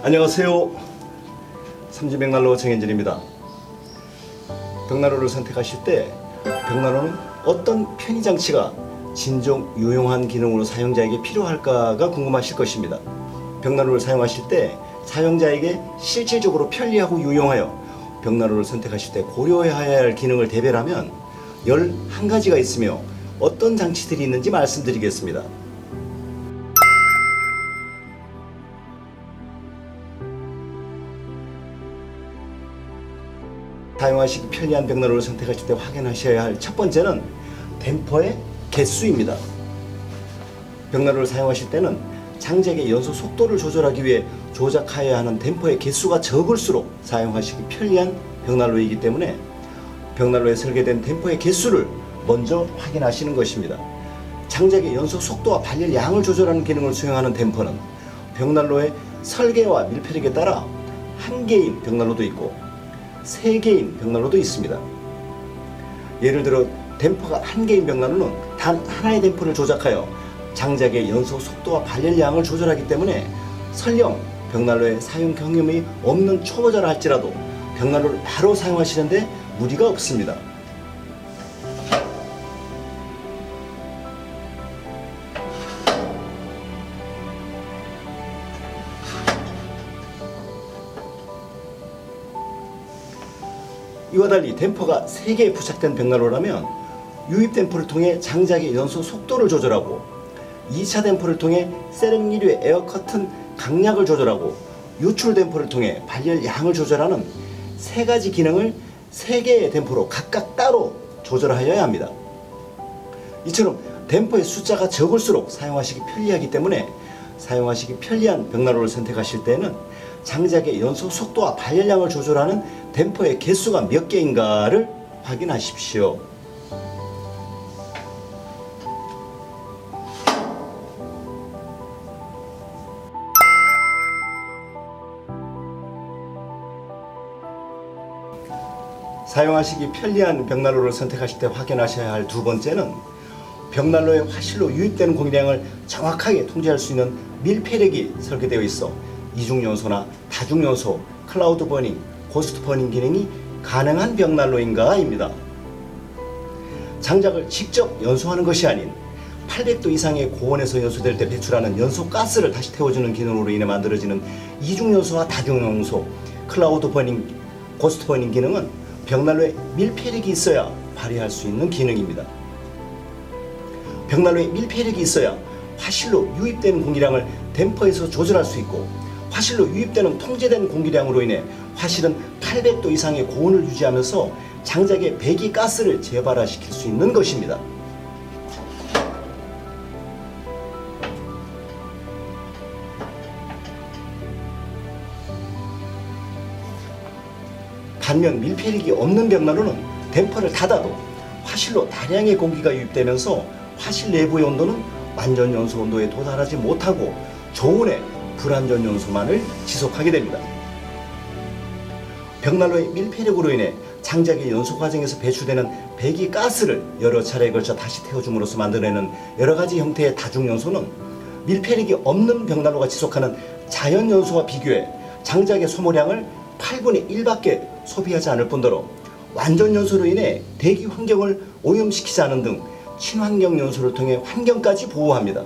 안녕하세요. 삼지백난로 정현진입니다. 벽난로를 선택하실 때 벽난로는 어떤 편의 장치가 진정 유용한 기능으로 사용자에게 필요할까가 궁금하실 것입니다. 벽난로를 사용하실 때 사용자에게 실질적으로 편리하고 유용하여 벽난로를 선택하실 때 고려해야 할 기능을 대별하면 11가지가 있으며 어떤 장치들이 있는지 말씀드리겠습니다. 사용하시기 편리한 벽난로를 선택하실 때 확인하셔야 할 첫 번째는 댐퍼의 개수입니다. 벽난로를 사용하실 때는 장작의 연소 속도를 조절하기 위해 조작하여야 하는 댐퍼의 개수가 적을수록 사용하시기 편리한 벽난로이기 때문에 벽난로에 설계된 댐퍼의 개수를 먼저 확인하시는 것입니다. 장작의 연소 속도와 발열 양을 조절하는 기능을 수행하는 댐퍼는 벽난로의 설계와 밀폐력에 따라 한 개인 벽난로도 있고 세 개인 벽난로도 있습니다. 예를 들어 댐퍼가 한 개인 벽난로는 단 하나의 댐퍼를 조작하여 장작의 연소 속도와 발열량을 조절하기 때문에 설령 벽난로에 사용 경험이 없는 초보자라 할지라도 벽난로를 바로 사용하시는데 무리가 없습니다. 이와 달리 댐퍼가 3개에 부착된 벽난로라면 유입 댐퍼를 통해 장작의 연소 속도를 조절하고 2차 댐퍼를 통해 세렝리류의 에어 커튼 강약을 조절하고 유출 댐퍼를 통해 발열 양을 조절하는 세 가지 기능을 세 개의 댐퍼로 각각 따로 조절하여야 합니다. 이처럼 댐퍼의 숫자가 적을수록 사용하시기 편리하기 때문에 사용하시기 편리한 벽난로를 선택하실 때는 장작의 연소 속도와 발열량을 조절하는 댐퍼의 개수가 몇 개인가를 확인하십시오. 사용하시기 편리한 벽난로를 선택하실 때 확인하셔야 할 두 번째는 벽난로에 화실로 유입되는 공기량을 정확하게 통제할 수 있는 밀폐력이 설계되어 있어 이중연소나 다중연소, 클라우드 버닝, 고스트 버닝 기능이 가능한 벽난로인가입니다. 장작을 직접 연소하는 것이 아닌 800도 이상의 고온에서 연소될 때 배출하는 연소 가스를 다시 태워주는 기능으로 인해 만들어지는 이중연소와 다중연소, 클라우드 버닝, 고스트 버닝 기능은 벽난로에 밀폐력이 있어야 발휘할 수 있는 기능입니다. 벽난로에 밀폐력이 있어야 화실로 유입되는 공기량을 댐퍼에서 조절할 수 있고 화실로 유입되는 통제된 공기량으로 인해 화실은 800도 이상의 고온을 유지하면서 장작의 배기 가스를 재발화시킬 수 있는 것입니다. 반면 밀폐력이 없는 벽난로는 댐퍼를 닫아도 화실로 다량의 공기가 유입되면서 화실 내부의 온도는 완전 연소 온도에 도달하지 못하고 저온의 불완전 연소만을 지속하게 됩니다. 벽난로의 밀폐력으로 인해 장작의 연소 과정에서 배출되는 배기 가스를 여러 차례에 걸쳐 다시 태워줌으로써 만들어내는 여러 가지 형태의 다중연소는 밀폐력이 없는 벽난로가 지속하는 자연 연소와 비교해 장작의 소모량을 8분의 1밖에 소비하지 않을 뿐더러 완전 연소로 인해 대기 환경을 오염시키지 않은 등 친환경 연소를 통해 환경까지 보호합니다.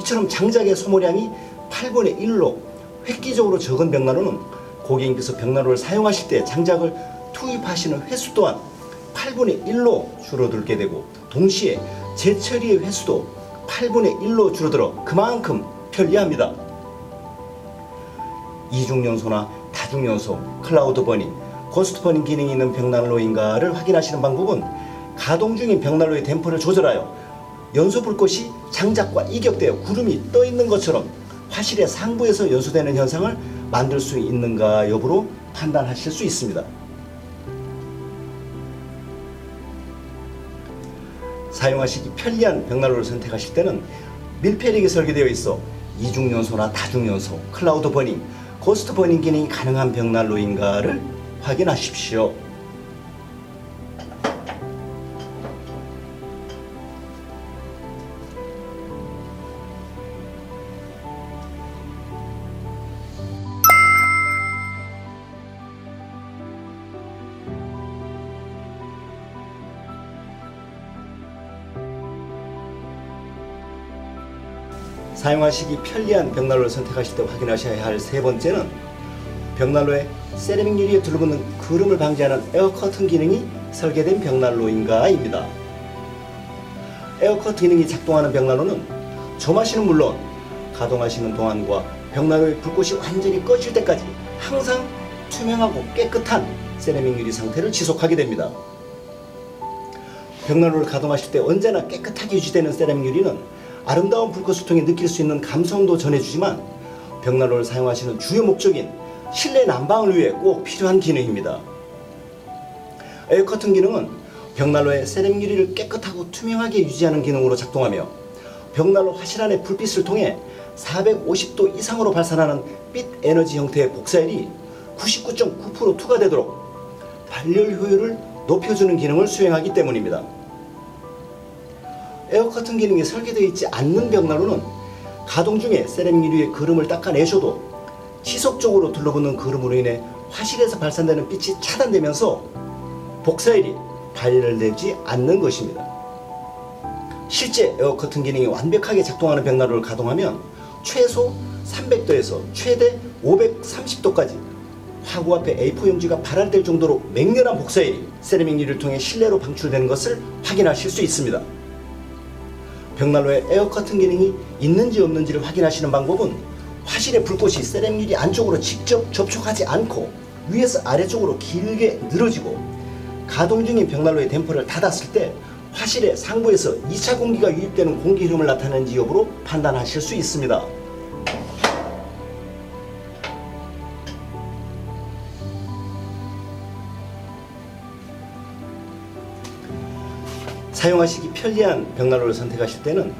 이처럼 장작의 소모량이 8분의 1로 획기적으로 적은 벽난로는 고객님께서 벽난로를 사용하실 때 장작을 투입하시는 횟수 또한 8분의 1로 줄어들게 되고 동시에 재처리의 횟수도 8분의 1로 줄어들어 그만큼 편리합니다. 이중연소나 다중연소, 클라우드 버닝, 고스트 버닝 기능이 있는 벽난로인가를 확인하시는 방법은 가동 중인 벽난로의 댐퍼를 조절하여 연소 불꽃이 장작과 이격되어 구름이 떠 있는 것처럼 화실의 상부에서 연소되는 현상을 만들 수 있는가 여부로 판단하실 수 있습니다. 사용하시기 편리한 벽난로를 선택하실 때는 밀폐력이 설계되어 있어 이중연소나 다중연소, 클라우드 버닝, 고스트 버닝 기능이 가능한 벽난로인가를 확인하십시오. 사용하시기 편리한 벽난로를 선택하실 때 확인하셔야 할 세 번째는 벽난로에 세라믹 유리에 둘러붙는 그름을 방지하는 에어 커튼 기능이 설계된 벽난로인가입니다. 에어 커튼 기능이 작동하는 벽난로는 점화시는 물론 가동하시는 동안과 벽난로의 불꽃이 완전히 꺼질 때까지 항상 투명하고 깨끗한 세라믹 유리 상태를 지속하게 됩니다. 벽난로를 가동하실 때 언제나 깨끗하게 유지되는 세라믹 유리는 아름다운 불꽃을 통해 느낄 수 있는 감성도 전해주지만 벽난로를 사용하시는 주요 목적인 실내 난방을 위해 꼭 필요한 기능입니다. 에어 커튼 기능은 벽난로의 세라믹 유리를 깨끗하고 투명하게 유지하는 기능으로 작동하며 벽난로 화실 안의 불빛을 통해 450도 이상으로 발산하는 빛 에너지 형태의 복사열이 99.9% 투과되도록 발열 효율을 높여주는 기능을 수행하기 때문입니다. 에어 커튼 기능이 설계되어 있지 않는 벽난로는 가동 중에 세라믹 유리의 그름을 닦아내셔도 지속적으로 둘러붙는 그름으로 인해 화실에서 발산되는 빛이 차단되면서 복사열이 발열되지 않는 것입니다. 실제 에어 커튼 기능이 완벽하게 작동하는 벽난로를 가동하면 최소 300도에서 최대 530도까지 화구 앞에 A4 용지가 발할될 정도로 맹렬한 복사열이 세라믹 유리를 통해 실내로 방출되는 것을 확인하실 수 있습니다. 벽난로에 에어 커튼 기능이 있는지 없는지를 확인하시는 방법은 화실의 불꽃이 세라믹 유리 안쪽으로 직접 접촉하지 않고 위에서 아래쪽으로 길게 늘어지고 가동 중인 벽난로의 댐퍼를 닫았을 때 화실의 상부에서 2차 공기가 유입되는 공기 흐름을 나타내는지 여부로 판단하실 수 있습니다. 사용하시기 편리한 벽난로를 선택하실 때는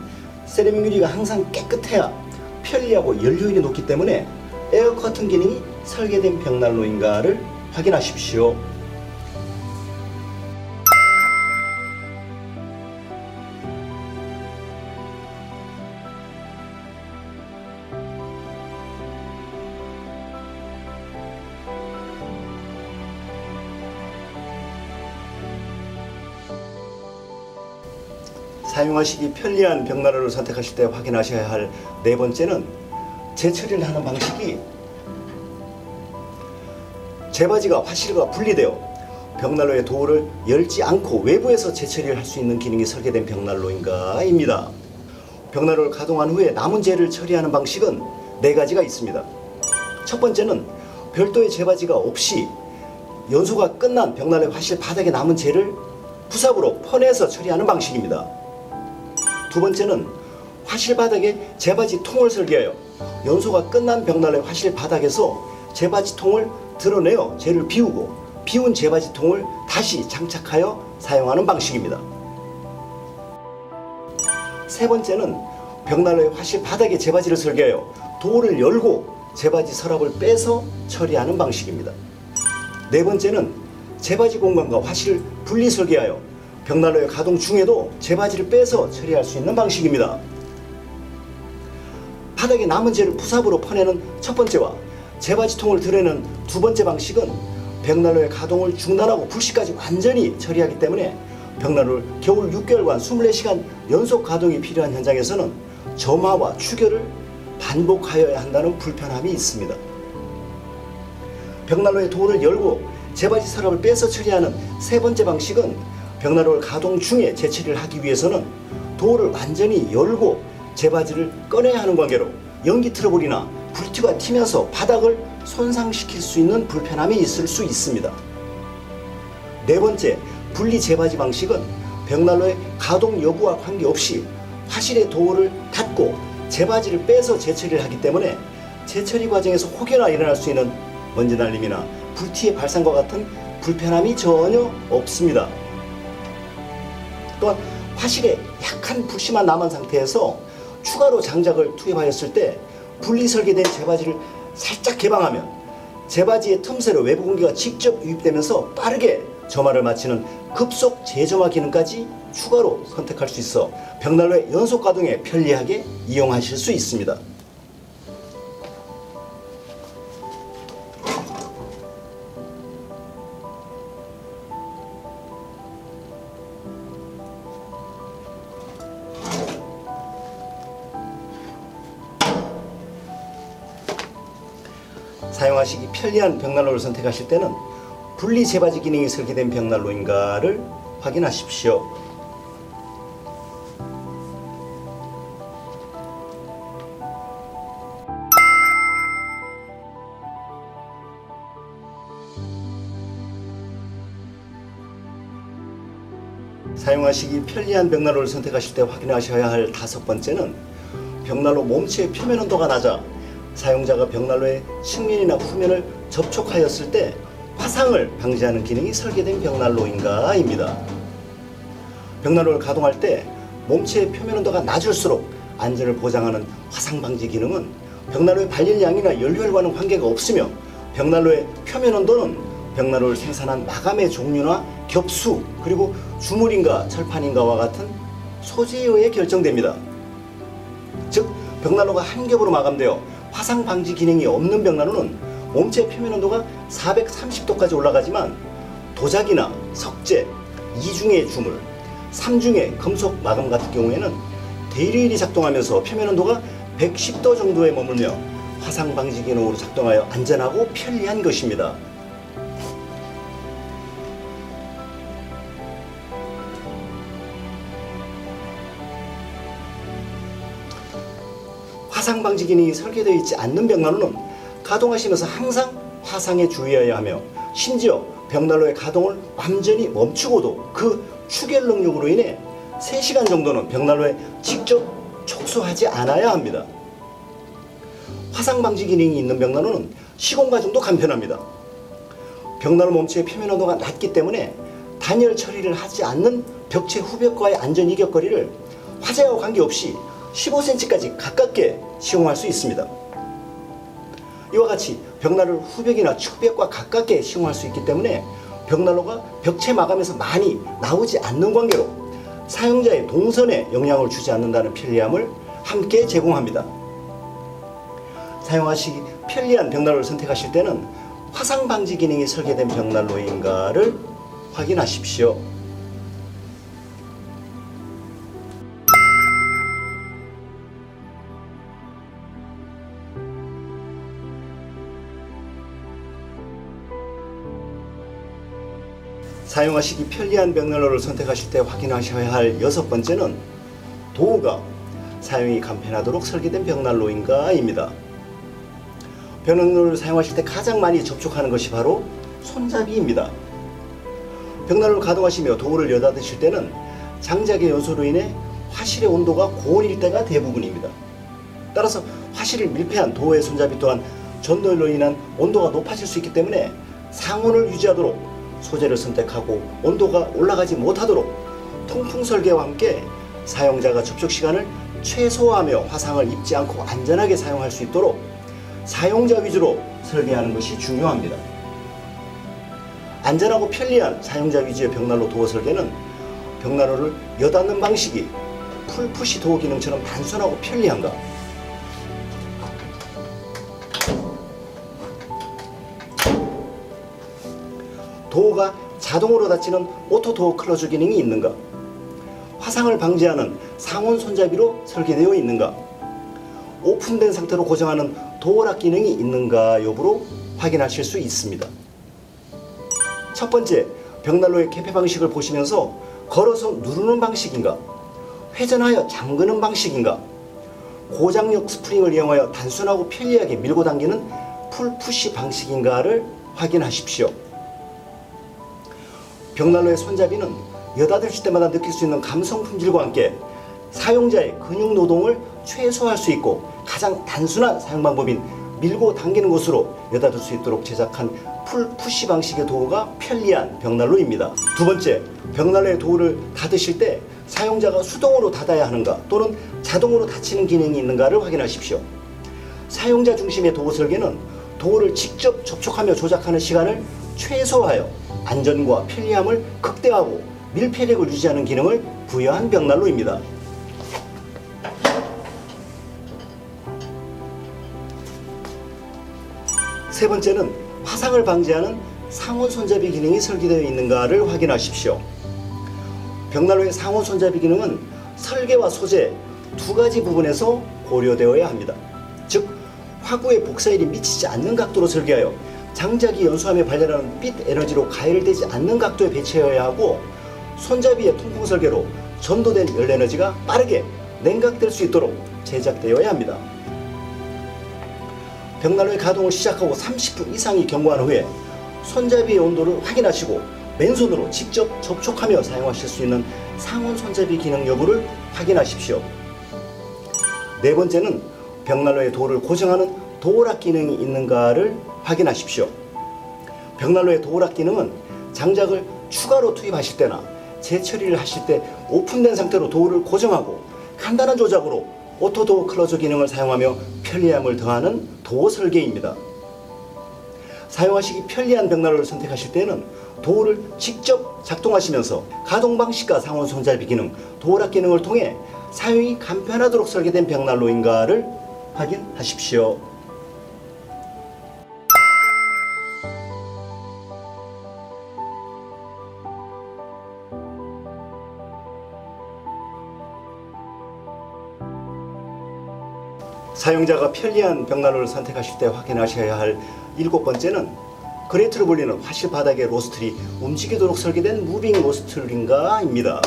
세라믹 유리가 항상 깨끗해야 편리하고 연료율이 높기 때문에 에어 커튼 기능이 설계된 벽난로인가를 확인하십시오. 사용하시기 편리한 벽난로를 선택하실 때 확인하셔야 할 네 번째는 재처리를 하는 방식이 재바지가 화실과 분리되어 벽난로의 도어를 열지 않고 외부에서 재처리를 할 수 있는 기능이 설계된 벽난로인가입니다. 벽난로를 가동한 후에 남은 재를 처리하는 방식은 네 가지가 있습니다. 첫 번째는 별도의 재바지가 없이 연소가 끝난 벽난로의 화실 바닥에 남은 재를 부삽으로 퍼내서 처리하는 방식입니다. 두 번째는 화실 바닥에 재바지 통을 설계하여 연소가 끝난 벽난로의 화실 바닥에서 재바지 통을 드러내어 재를 비우고 비운 재바지 통을 다시 장착하여 사용하는 방식입니다. 세 번째는 벽난로의 화실 바닥에 재바지를 설계하여 도어를 열고 재바지 서랍을 빼서 처리하는 방식입니다. 네 번째는 재바지 공간과 화실을 분리 설계하여 벽난로의 가동 중에도 재바지를 빼서 처리할 수 있는 방식입니다. 바닥에 남은 재를 부삽으로 퍼내는 첫 번째와 재바지통을 드러내는 두 번째 방식은 벽난로의 가동을 중단하고 불씨까지 완전히 처리하기 때문에 벽난로를 겨울 6개월간 24시간 연속 가동이 필요한 현장에서는 점화와 추결을 반복하여야 한다는 불편함이 있습니다. 벽난로의 도어를 열고 재바지 서랍을 빼서 처리하는 세 번째 방식은 벽난로를 가동 중에 재처리를 하기 위해서는 도어를 완전히 열고 재바지를 꺼내야 하는 관계로 연기 트러블이나 불티가 튀면서 바닥을 손상시킬 수 있는 불편함이 있을 수 있습니다. 네 번째, 분리 재바지 방식은 벽난로의 가동 여부와 관계없이 화실의 도어를 닫고 재바지를 빼서 재처리를 하기 때문에 재처리 과정에서 혹여나 일어날 수 있는 먼지 날림이나 불티의 발산과 같은 불편함이 전혀 없습니다. 또한 화실에 약한 불씨만 남은 상태에서 추가로 장작을 투입하였을 때 분리 설계된 재바지를 살짝 개방하면 재바지의 틈새로 외부 공기가 직접 유입되면서 빠르게 점화를 마치는 급속 재점화 기능까지 추가로 선택할 수 있어 벽난로의 연속 가동에 편리하게 이용하실 수 있습니다. 사용하시기 편리한 벽난로를 선택하실 때는 분리 재바지 기능이 설계된 벽난로인가를 확인하십시오. 사용하시기 편리한 벽난로를 선택하실 때 확인하셔야 할 다섯 번째는 벽난로 몸체의 표면 온도가 낮아 사용자가 벽난로의 측면이나 후면을 접촉하였을 때 화상을 방지하는 기능이 설계된 벽난로인가입니다. 벽난로를 가동할 때 몸체의 표면 온도가 낮을수록 안전을 보장하는 화상 방지 기능은 벽난로의 발열량이나 연료율과는 관계가 없으며 벽난로의 표면 온도는 벽난로를 생산한 마감의 종류나 겹수 그리고 주물인가 철판인가와 같은 소재에 의해 결정됩니다. 즉 벽난로가 한 겹으로 마감되어 화상 방지 기능이 없는 벽난로는 몸체 표면 온도가 430도까지 올라가지만 도자기나 석재, 이중의 주물, 삼중의 금속 마감 같은 경우에는 대리인이 작동하면서 표면 온도가 110도 정도에 머물며 화상 방지 기능으로 작동하여 안전하고 편리한 것입니다. 화상 방지 기능이 설계되어 있지 않는 벽난로는 가동하시면서 항상 화상에 주의해야 하며 심지어 벽난로의 가동을 완전히 멈추고도 그 추결 능력으로 인해 3시간 정도는 벽난로에 직접 촉수하지 않아야 합니다. 화상 방지 기능이 있는 벽난로는 시공 과정도 간편합니다. 벽난로 몸체의 표면 온도가 낮기 때문에 단열 처리를 하지 않는 벽체 후벽과의 안전 이격거리를 화재와 관계없이 15cm까지 가깝게 시공할 수 있습니다. 이와 같이 벽난로를 후벽이나 축벽과 가깝게 시공할 수 있기 때문에 벽난로가 벽체 마감에서 많이 나오지 않는 관계로 사용자의 동선에 영향을 주지 않는다는 편리함을 함께 제공합니다. 사용하시기 편리한 벽난로를 선택하실 때는 화상 방지 기능이 설계된 벽난로인가를 확인하십시오. 사용하시기 편리한 벽난로를 선택하실 때 확인하셔야 할 여섯 번째는 도우가 사용이 간편하도록 설계된 벽난로인가입니다. 벽난로를 사용하실 때 가장 많이 접촉하는 것이 바로 손잡이입니다. 벽난로를 가동하시며 도우를 여닫으실 때는 장작의 연소로 인해 화실의 온도가 고온일 때가 대부분입니다. 따라서 화실을 밀폐한 도우의 손잡이 또한 전도율로 인한 온도가 높아질 수 있기 때문에 상온을 유지하도록 소재를 선택하고 온도가 올라가지 못하도록 통풍 설계와 함께 사용자가 접촉 시간을 최소화하며 화상을 입지 않고 안전하게 사용할 수 있도록 사용자 위주로 설계하는 것이 중요합니다. 안전하고 편리한 사용자 위주의 벽난로 도어 설계는 벽난로를 여닫는 방식이 풀푸시 도어 기능처럼 단순하고 편리한가 도어가 자동으로 닫히는 오토 도어 클로즈 기능이 있는 가? 화상을 방지하는 상온 손잡이로 설계되어 있는 가? 오픈된 상태로 고정하는 도어락 기능이 있는가 여부로 확인하실 수 있습니다. 첫 번째, 벽난로의 개폐 방식을 보시면서 걸어서 누르는 방식인가? 회전하여 잠그는 방식인가? 고장력 스프링을 이용하여 단순하고 편리하게 밀고 당기는 풀푸시 방식인가를 확인하십시오. 벽난로의 손잡이는 여닫으실 때마다 느낄 수 있는 감성 품질과 함께 사용자의 근육 노동을 최소화할 수 있고 가장 단순한 사용 방법인 밀고 당기는 것으로 여닫을 수 있도록 제작한 풀 푸시 방식의 도구가 편리한 벽난로입니다. 두 번째, 벽난로의 도구를 닫으실 때 사용자가 수동으로 닫아야 하는가 또는 자동으로 닫히는 기능이 있는가를 확인하십시오. 사용자 중심의 도구 설계는 도구를 직접 접촉하며 조작하는 시간을 최소화하여 안전과 편리함을 극대화하고 밀폐력을 유지하는 기능을 부여한 벽난로입니다. 세 번째는 화상을 방지하는 상온 손잡이 기능이 설계되어 있는가를 확인하십시오. 벽난로의 상온 손잡이 기능은 설계와 소재 두 가지 부분에서 고려되어야 합니다. 즉 화구의 복사열이 미치지 않는 각도로 설계하여 장작이 연소함에 발달하는 빛 에너지로 가열되지 않는 각도에 배치해야 하고 손잡이의 통풍 설계로 전도된 열 에너지가 빠르게 냉각될 수 있도록 제작되어야 합니다. 벽난로의 가동을 시작하고 30분 이상이 경과한 후에 손잡이의 온도를 확인하시고 맨손으로 직접 접촉하며 사용하실 수 있는 상온 손잡이 기능 여부를 확인하십시오. 네 번째는 벽난로의 도를 고정하는 도어락 기능이 있는가를 확인하십시오. 벽난로의 도어락 기능은 장작을 추가로 투입하실 때나 재처리를 하실 때 오픈된 상태로 도어를 고정하고 간단한 조작으로 오토 도어 클로저 기능을 사용하며 편리함을 더하는 도어 설계입니다. 사용하시기 편리한 벽난로를 선택하실 때는 도어를 직접 작동하시면서 가동 방식과 상온 손잡이 기능, 도어락 기능을 통해 사용이 간편하도록 설계된 벽난로인가를 확인하십시오. 사용자가 편리한 벽난로를 선택하실 때 확인하셔야 할 일곱 번째는 그레이트로 불리는 화실 바닥의 로스틀이 움직이도록 설계된 무빙 로스틀인가입니다.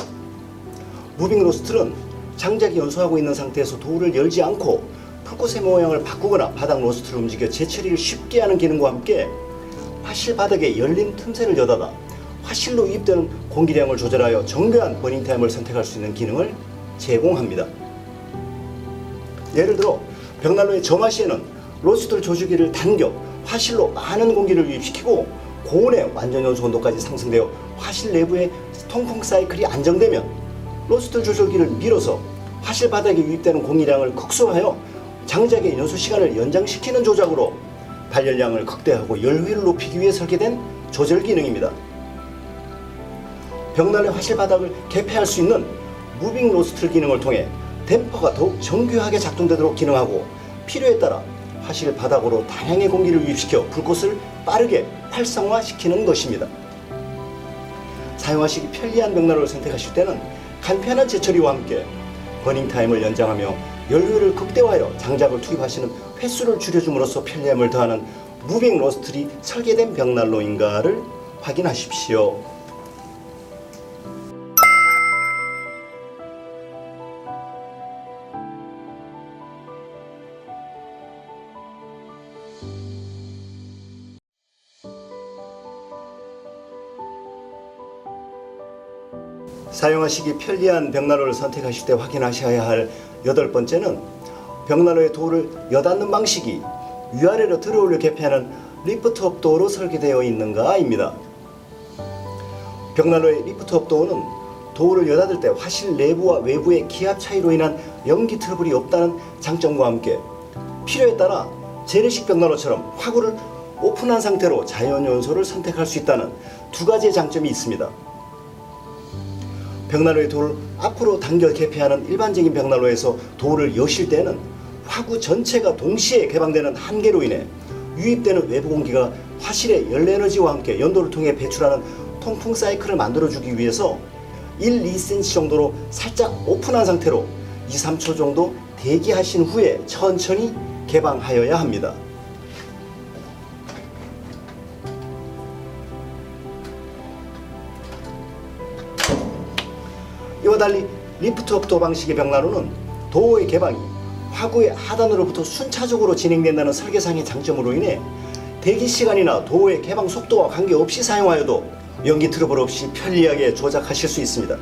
무빙 로스틀은 장작이 연소하고 있는 상태에서 도우를 열지 않고 풀꽃의 모양을 바꾸거나 바닥 로스트를 움직여 재처리를 쉽게 하는 기능과 함께 화실 바닥에 열린 틈새를 여닫아 화실로 유입되는 공기량을 조절하여 정교한 버닝 타임을 선택할 수 있는 기능을 제공합니다. 예를 들어 벽난로의 점화 시에는 로스터 조주기를 당겨 화실로 많은 공기를 유입시키고 고온의 완전 연소 온도까지 상승되어 화실 내부의 통풍 사이클이 안정되면 로스터 조절기를 밀어서 화실 바닥에 유입되는 공기량을 극소화하여 장작의 연소 시간을 연장시키는 조작으로 발열량을 극대화하고 열회를 높이기 위해 설계된 조절 기능입니다. 벽난의 화실 바닥을 개폐할 수 있는 무빙 로스트 기능을 통해 댐퍼가 더욱 정교하게 작동되도록 기능하고 필요에 따라 화실 바닥으로 다량의 공기를 유입시켜 불꽃을 빠르게 활성화시키는 것입니다. 사용하시기 편리한 벽난로를 선택하실 때는 간편한 제처리와 함께 버닝 타임을 연장하며 연료를 극대화하여 장작을 투입하시는 횟수를 줄여줌으로써 편리함을 더하는 무빙 로스트리 설계된 벽난로인가를 확인하십시오. 사용하시기 편리한 벽난로를 선택하실 때 확인하셔야 할 여덟 번째는 벽난로의 도를 여닫는 방식이 위아래로 들어올려 개폐하는 리프트업 도어로 설계되어 있는가입니다. 벽난로의 리프트업 도어는 도어를 여닫을 때 화실 내부와 외부의 기압 차이로 인한 연기 트러블이 없다는 장점과 함께 필요에 따라 재래식 벽난로처럼 화구를 오픈한 상태로 자연 연소를 선택할 수 있다는 두 가지의 장점이 있습니다. 벽난로의 돌을 앞으로 당겨 개폐하는 일반적인 벽난로에서 돌을 여실 때는 화구 전체가 동시에 개방되는 한계로 인해 유입되는 외부 공기가 화실의 열 에너지와 함께 연도를 통해 배출하는 통풍 사이클을 만들어주기 위해서 1, 2cm 정도로 살짝 오픈한 상태로 2, 3초 정도 대기하신 후에 천천히 개방하여야 합니다. 달리 리프트업 도 방식의 벽난로는 도어의 개방이 화구의 하단으로부터 순차적으로 진행된다는 설계상의 장점으로 인해 대기 시간이나 도어의 개방 속도와 관계없이 사용하여도 연기 트러블 없이 편리하게 조작하실 수 있습니다.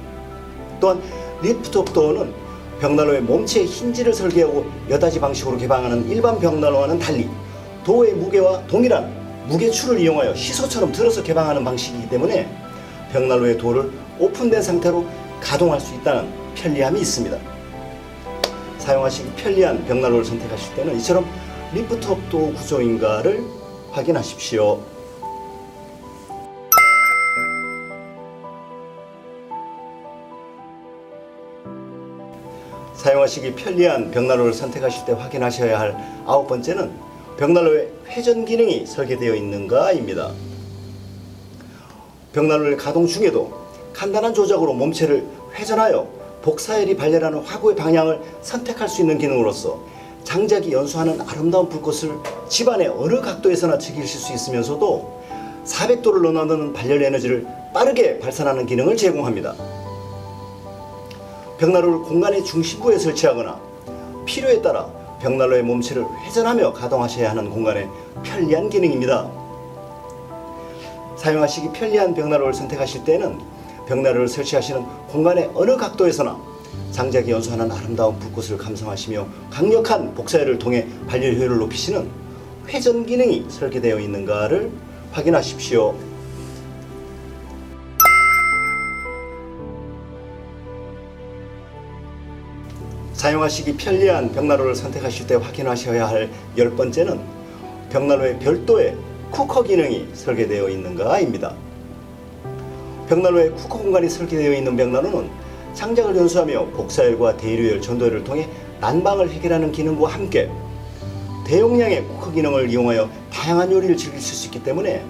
또한 리프트업 도어는 벽난로의 몸체의 힌지를 설계하고 여닫이 방식으로 개방하는 일반 벽난로와는 달리 도어의 무게와 동일한 무게추를 이용하여 시소처럼 들어서 개방하는 방식이기 때문에 벽난로의 도어를 오픈된 상태로 가동할 수 있다는 편리함이 있습니다. 사용하시기 편리한 벽난로를 선택하실 때는 이처럼 리프트업 도어 구조인가를 확인하십시오. 사용하시기 편리한 벽난로를 선택하실 때 확인하셔야 할 아홉 번째는 벽난로의 회전 기능이 설계되어 있는가입니다. 벽난로를 가동 중에도 간단한 조작으로 몸체를 회전하여 복사열이 발열하는 화구의 방향을 선택할 수 있는 기능으로서 장작이 연소하는 아름다운 불꽃을 집안의 어느 각도에서나 즐기실 수 있으면서도 400도를 넘나드는 발열 에너지를 빠르게 발산하는 기능을 제공합니다. 벽난로를 공간의 중심부에 설치하거나 필요에 따라 벽난로의 몸체를 회전하며 가동하셔야 하는 공간의 편리한 기능입니다. 사용하시기 편리한 벽난로를 선택하실 때는 벽난로를 설치하시는 공간의 어느 각도에서나 장작이 연소하는 아름다운 불꽃을 감상하시며 강력한 복사열을 통해 발열 효율을 높이시는 회전 기능이 설계되어 있는가를 확인하십시오. 사용하시기 편리한 벽난로를 선택하실 때 확인하셔야 할 열 번째는 벽난로에 별도의 쿠커 기능이 설계되어 있는가입니다. 벽난로에 쿠커 공간이 설계되어 있는 벽난로는 장작을 연소하며 복사열과 대류열, 전도열을 통해 난방을 해결하는 기능과 함께 대용량의 쿠커 기능을 이용하여 다양한 요리를 즐기실 수 있기 때문에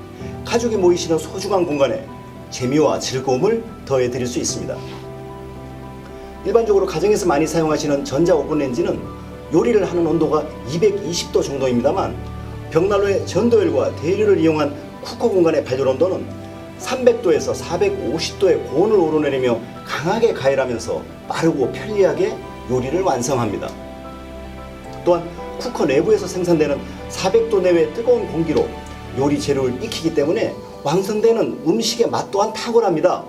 가족이 모이시는 소중한 공간에 재미와 즐거움을 더해 드릴 수 있습니다. 일반적으로 가정에서 많이 사용하시는 전자 오븐 렌지는 요리를 하는 온도가 220도 정도입니다만 벽난로의 전도열과 대류를 이용한 쿠커 공간의 발열 온도는 300도에서 450도의 고온을 오르내리며 강하게 가열하면서 빠르고 편리하게 요리를 완성합니다. 또한 쿠커 내부에서 생산되는 400도 내외 뜨거운 공기로 요리 재료를 익히기 때문에 완성되는 음식의 맛 또한 탁월합니다.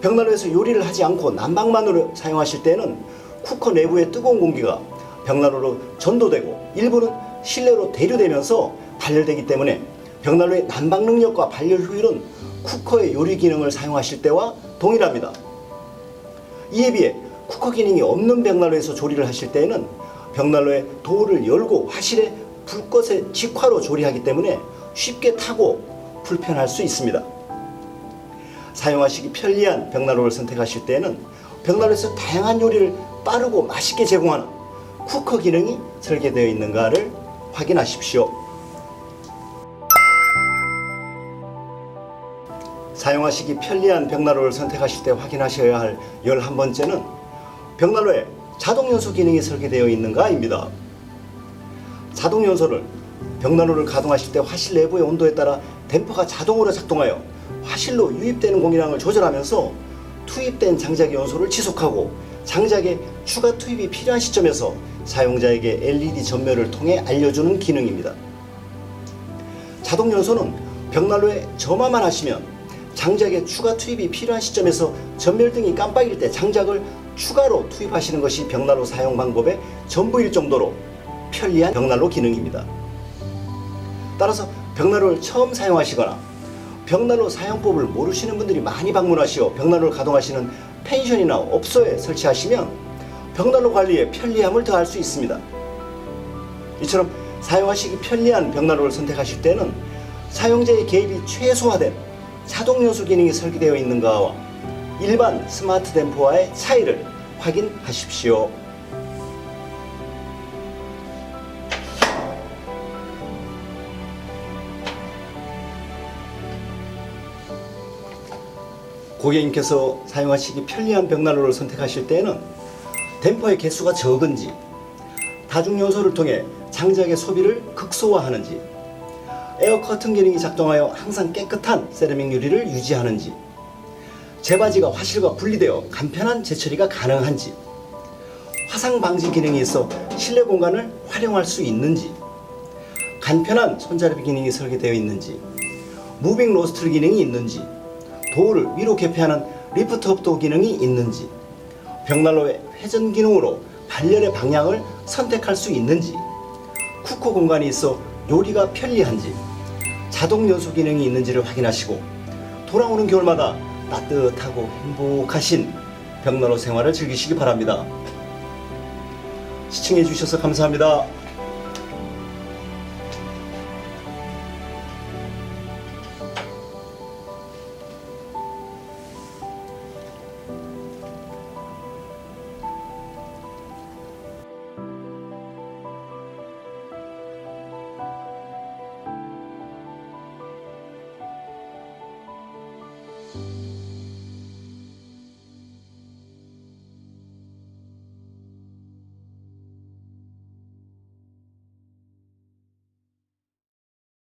벽난로에서 요리를 하지 않고 난방만으로 사용하실 때는 쿠커 내부의 뜨거운 공기가 벽난로로 전도되고 일부는 실내로 대류되면서 발열되기 때문에 벽난로의 난방 능력과 발열 효율은 쿠커의 요리 기능을 사용하실 때와 동일합니다. 이에 비해 쿠커 기능이 없는 벽난로에서 조리를 하실 때에는 벽난로의 도를 열고 화실에 불꽃에 직화로 조리하기 때문에 쉽게 타고 불편할 수 있습니다. 사용하시기 편리한 벽난로를 선택하실 때는 벽난로에서 다양한 요리를 빠르고 맛있게 제공하는 쿠커 기능이 설계되어 있는가를 확인하십시오. 사용하시기 편리한 벽난로를 선택하실 때 확인하셔야 할 11번째는 벽난로에 자동 연소 기능이 설계되어 있는가입니다. 자동 연소를 벽난로를 가동하실 때 화실 내부의 온도에 따라 댐퍼가 자동으로 작동하여 화실로 유입되는 공기량을 조절하면서 투입된 장작의 연소를 지속하고 장작의 추가 투입이 필요한 시점에서 사용자에게 LED 전멸을 통해 알려주는 기능입니다. 자동 연소는 벽난로에 점화만 하시면 장작의 추가 투입이 필요한 시점에서 전멸등이 깜빡일 때 장작을 추가로 투입하시는 것이 벽난로 사용 방법의 전부일 정도로 편리한 벽난로 기능입니다. 따라서 벽난로를 처음 사용하시거나 벽난로 사용법을 모르시는 분들이 많이 방문하시어 벽난로를 가동하시는 펜션이나 업소에 설치하시면 벽난로 관리에 편리함을 더할 수 있습니다. 이처럼 사용하시기 편리한 벽난로를 선택하실 때는 사용자의 개입이 최소화된 자동 연소 기능이 설계되어 있는가와 일반 스마트 댐퍼와의 차이를 확인하십시오. 고객님께서 사용하시기 편리한 벽난로를 선택하실 때에는 댐퍼의 개수가 적은지 다중 연소를 통해 장작의 소비를 극소화하는지 에어 커튼 기능이 작동하여 항상 깨끗한 세라믹 유리를 유지하는지 재바지가 화실과 분리되어 간편한 재처리가 가능한지 화상 방지 기능이 있어 실내 공간을 활용할 수 있는지 간편한 손잡이 기능이 설계되어 있는지 무빙 로스트 기능이 있는지 도어를 위로 개폐하는 리프트 업도 기능이 있는지 벽난로의 회전 기능으로 발열의 방향을 선택할 수 있는지 쿠커 공간이 있어 요리가 편리한지 자동 연소 기능이 있는지를 확인하시고 돌아오는 겨울마다 따뜻하고 행복하신 벽난로 생활을 즐기시기 바랍니다. 시청해 주셔서 감사합니다.